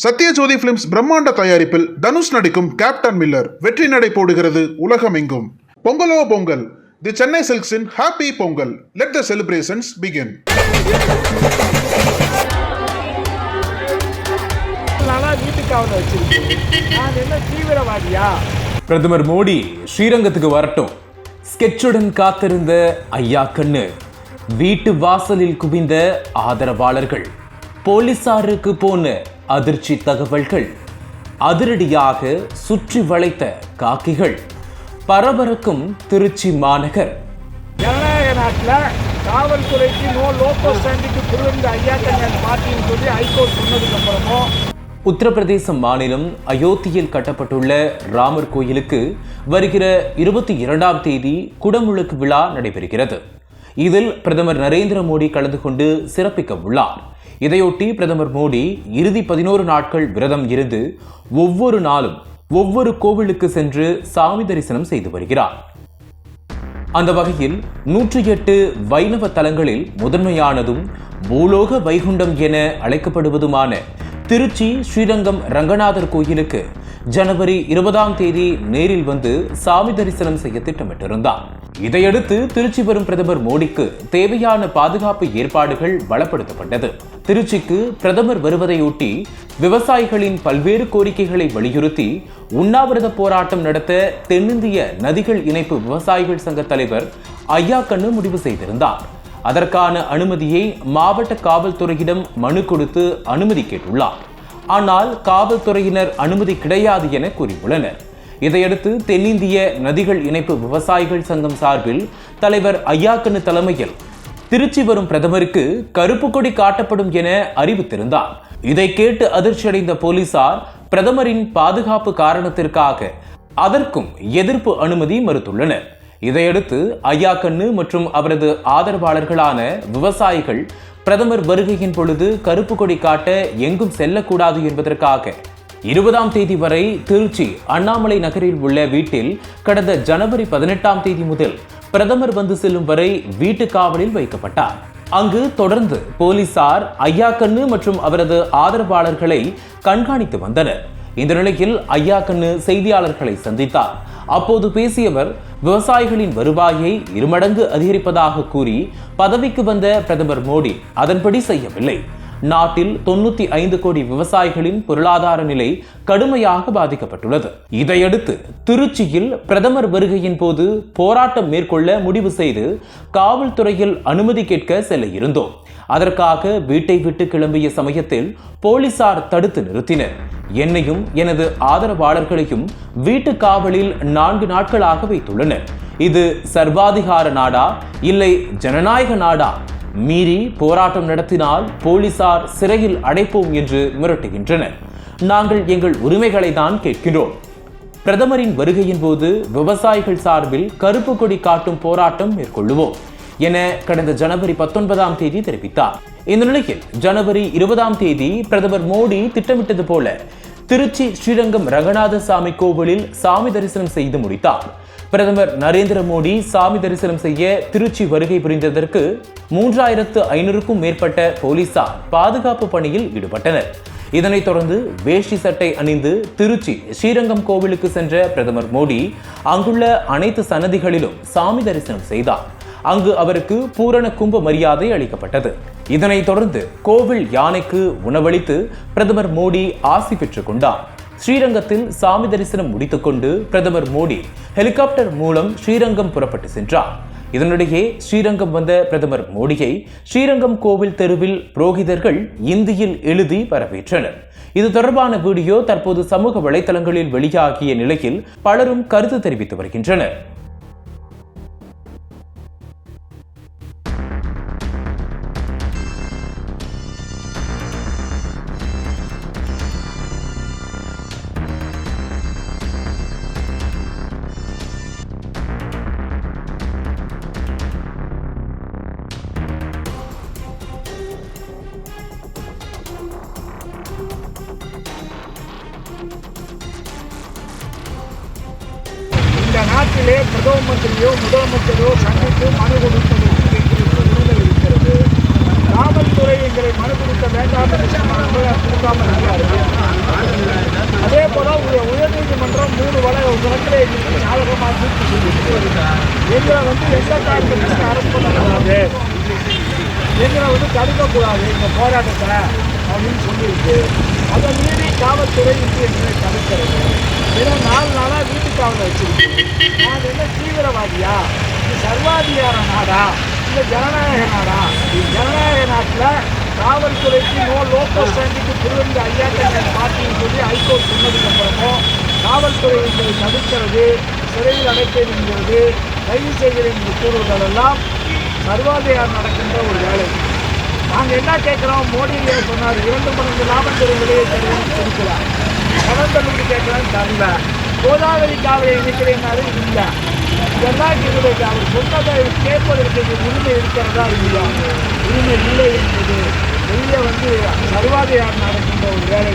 Sathyajothi films பிரம்மாண்ட தயாரிப்பில் தனுஷ் நடிக்கும் கேப்டன் மில்லர் வெற்றி நடை போடுகிறது உலகமெங்கும். பொங்கலோ Pongal. The Chennai சில்க்ஸின் happy Pongal let the celebrations begin பிரதமர் மோடி ஸ்ரீரங்கத்துக்கு வரட்டும். ஸ்கெட்சுடன் காத்திருந்த ஐயா கண்ணு வீட்டு வாசலில் குவிந்த ஆதரவாளர்கள் போலீசாருக்கு போன அதிர்ச்சி தகவல்கள். அதிரடியாக சுற்றி வளைத்த காக்கிகள். பரபரக்கும் திருச்சி மாநகர். நாட்டில் காவல்துறைக்கு நோ புரிந்த சொல்லி ஹைகோர்ட் சொன்னதுக்கு அப்புறமும் உத்தரப்பிரதேச மாநிலம் அயோத்தியில் கட்டப்பட்டுள்ள ராமர் கோயிலுக்கு வருகிற இருபத்தி இரண்டாம் தேதி குடமுழுக்கு விழா நடைபெறுகிறது. இதில் பிரதமர் நரேந்திர மோடி கலந்து கொண்டு சிறப்பிக்க உள்ளார். இதையொட்டி பிரதமர் மோடி இறுதி பதினோரு நாட்கள் விரதம் இருந்து ஒவ்வொரு நாளும் ஒவ்வொரு கோவிலுக்கு சென்று சாமி தரிசனம் செய்து வருகிறார். அந்த வகையில் நூற்றி எட்டு வைணவ தலங்களில் முதன்மையானதும் பூலோக வைகுண்டம் என அழைக்கப்படுவதுமான திருச்சி ஸ்ரீரங்கம் ரங்கநாதர் கோயிலுக்கு ஜனவரி இருபதாம் தேதி நேரில் வந்து சாமி தரிசனம் செய்ய திட்டமிட்டிருந்தார் இதையடுத்து திருச்சி வரும் பிரதமர் மோடிக்கு தேவையான பாதுகாப்பு ஏற்பாடுகள் பலப்படுத்தப்பட்டது. திருச்சிக்கு பிரதமர் வருவதையொட்டி விவசாயிகளின் பல்வேறு கோரிக்கைகளை வலியுறுத்தி உண்ணாவிரத போராட்டம் நடத்த தென்னிந்திய நதிகள் இணைப்பு விவசாயிகள் சங்க தலைவர் ஐயா கண்ணு முடிவு செய்திருந்தார். அதற்கான அனுமதியை மாவட்ட காவல்துறையிடம் மனு கொடுத்து அனுமதி கேட்டுள்ளார். ஆனால் காவல்துறையினர் அனுமதி கிடையாது என கூறியுள்ளனர். இதையடுத்து தென்னிந்திய நதிகள் இணைப்பு விவசாயிகள் சங்கம் சார்பில் தலைவர் ஐயாக்கனு தலைமையில் திருச்சி வரும் பிரதமருக்கு கருப்பு கொடி காட்டப்படும் என அறிவித்திருந்தார். இதை கேட்டு அதிர்ச்சியடைந்த போலீசார் பிரதமரின் பாதுகாப்பு காரணத்திற்காக அதற்கும் எதிர்ப்பு அனுமதி மறுத்துள்ளனர். இதையடுத்து ஐயாக்கண்ணு மற்றும் அவரது ஆதரவாளர்களான விவசாயிகள் பிரதமர் வருகையின் பொழுது கருப்பு கொடி காட்ட எங்கும் செல்லக்கூடாது என்பதற்காக இருபதாம் தேதி வரை திருச்சி அண்ணாமலை நகரில் உள்ள வீட்டில் கடந்த ஜனவரி பதினெட்டாம் தேதி முதல் பிரதமர் வந்து செல்லும் வரை வீட்டு காவலில் வைக்கப்பட்டார். அங்கு தொடர்ந்து போலீசார் ஐயாக்கண்ணு மற்றும் அவரது ஆதரவாளர்களை கண்காணித்து வந்தனர். இந்த நிலையில் ஐயா கண்ணு செய்தியாளர்களை சந்தித்தார். அப்போது பேசியவர் விவசாயிகளின் வருவாயை இருமடங்கு அதிகரிப்பதாக கூறி பதவிக்கு வந்த பிரதமர் மோடி அதன்படி செய்யவில்லை. நாட்டில் தொண்ணூத்தி ஐந்து கோடி விவசாயிகளின் பொருளாதார நிலை கடுமையாக பாதிக்கப்பட்டுள்ளது. இதையடுத்து திருச்சியில் பிரதமர் வருகையின் போது போராட்டம் மேற்கொள்ள முடிவு செய்து காவல்துறையில் அனுமதி கேட்க செல்ல இருந்தோம். அதற்காக வீட்டை விட்டு கிளம்பிய சமயத்தில் போலீசார் தடுத்து நிறுத்தினர். என்னையும் எனது ஆதரவாளர்களையும் வீட்டு காவலில் நான்கு நாட்களாக வைத்துள்ளனர். இது சர்வாதிகார நாடா இல்லை ஜனநாயக நாடா மீறி போராட்டம் நடத்தினால் போலீசார் சிறையில் அடைப்போம் என்று மிரட்டுகின்றனர். நாங்கள் எங்கள் உரிமைகளை தான் கேட்கிறோம் பிரதமரின் வருகையின் போது விவசாயிகள் சார்பில் கருப்பு கொடி காட்டும் போராட்டம் மேற்கொள்ளுவோம் என கடந்த ஜனவரி பத்தொன்பதாம் தேதி தெரிவித்தார். இந்த நிலையில் ஜனவரி இருபதாம் தேதி பிரதமர் மோடி திட்டமிட்டது போல திருச்சி ஸ்ரீரங்கம் ரங்கநாத சாமி கோவிலில் சாமி தரிசனம் செய்து முடித்தார். பிரதமர் நரேந்திர மோடி சாமி தரிசனம் செய்ய திருச்சி வருகை புரிந்ததற்கு மூன்றாயிரத்து ஐநூறுக்கும் மேற்பட்ட போலீசார் பாதுகாப்பு பணியில் ஈடுபட்டனர். இதனைத் தொடர்ந்து வேஷ்டி சட்டை அணிந்து திருச்சி ஸ்ரீரங்கம் கோவிலுக்கு சென்ற பிரதமர் மோடி அங்குள்ள அனைத்து சன்னதிகளிலும் சாமி தரிசனம் செய்தார். அங்கு அவருக்கு பூரண கும்ப மரியாதை அளிக்கப்பட்டது. இதனைத் தொடர்ந்து கோவில் யானைக்கு உணவளித்து பிரதமர் மோடி ஆசி பெற்றுக் கொண்டார். ஸ்ரீரங்கத்தில் சாமி தரிசனம் முடித்துக்கொண்டு பிரதமர் மோடி ஹெலிகாப்டர் மூலம் ஸ்ரீரங்கம் புறப்பட்டு சென்றார். இதனிடையே ஸ்ரீரங்கம் வந்த பிரதமர் மோடியை ஸ்ரீரங்கம் கோவில் தெருவில் புரோகிதர்கள் இந்தியில் எழுதி வரவேற்றனர். இது தொடர்பான வீடியோ தற்போது சமூக வலைதளங்களில் வெளியாகிய நிலையில் பலரும் கருத்து தெரிவித்து வருகின்றனர். நாட்டிலே பிரதம மந்திரியோ முதலமைச்சரோ சந்தித்து மனு கொடுப்பதற்கு எங்களுக்கு உரிமை இருக்கிறது காவல்துறை எங்களை மனு கொடுக்க வேண்டாம் என்று கொடுக்காமல் அதே போல உயர்நீதிமன்றம் மூணு வழக்கு வழக்கில் எங்களுக்கு சாதகமாக தீர்ப்பு சொல்லியிருக்கு எங்களை வந்து எந்த காரணத்துக்கு எங்களை வந்து தடுக்கக்கூடாது இந்த போராட்டத்தை அப்படின்னு சொல்லியிருக்கு. அதை மீறி காவல்துறை இன்று எங்களை தடுக்கிறது. ஏன்னா நாலு நாளாக வீட்டு காவலை வச்சுருக்கேன் நான் என்ன தீவிரவாதியா? இது சர்வாதிகார நாடா? இல்லை ஜனநாயக நாடா? ஜனநாயக நாட்டில் காவல்துறைக்கு நோ லோக்கல் ஸ்டாண்டிங்கு திருவந்த ஐயாக்கள் பார்ட்டின்னு சொல்லி ஹைகோர்ட் சொன்னதுக்கு அப்புறமும் காவல்துறை என்பதை தடுக்கிறது சிறையில் அடைப்பேன் என்கிறது கைது செய்கிறேன் என்று கூறுவதெல்லாம் சர்வாதிகாரம் நடக்கின்ற ஒரு வேலை. நாங்கள் என்ன கேட்குறோம்? மோடி சொன்னார் இரண்டு மடங்கு லாபம் தரும் விலையை தருவோம் கொடுக்கலாம் கடந்தலுக்கு கேட்குறேன் தரல. கோதாவரி காவலை இணைக்கிறேன்னாலும் இல்லை. இதெல்லாம் எங்களுக்கு அவர் சொன்னதை கேட்பதற்கு உரிமை இருக்கிறதா? இல்லையா? உரிமை இல்லை என்பது வெளியே வந்து சர்வாதிகாரம் நடக்கின்ற ஒரு வேலை.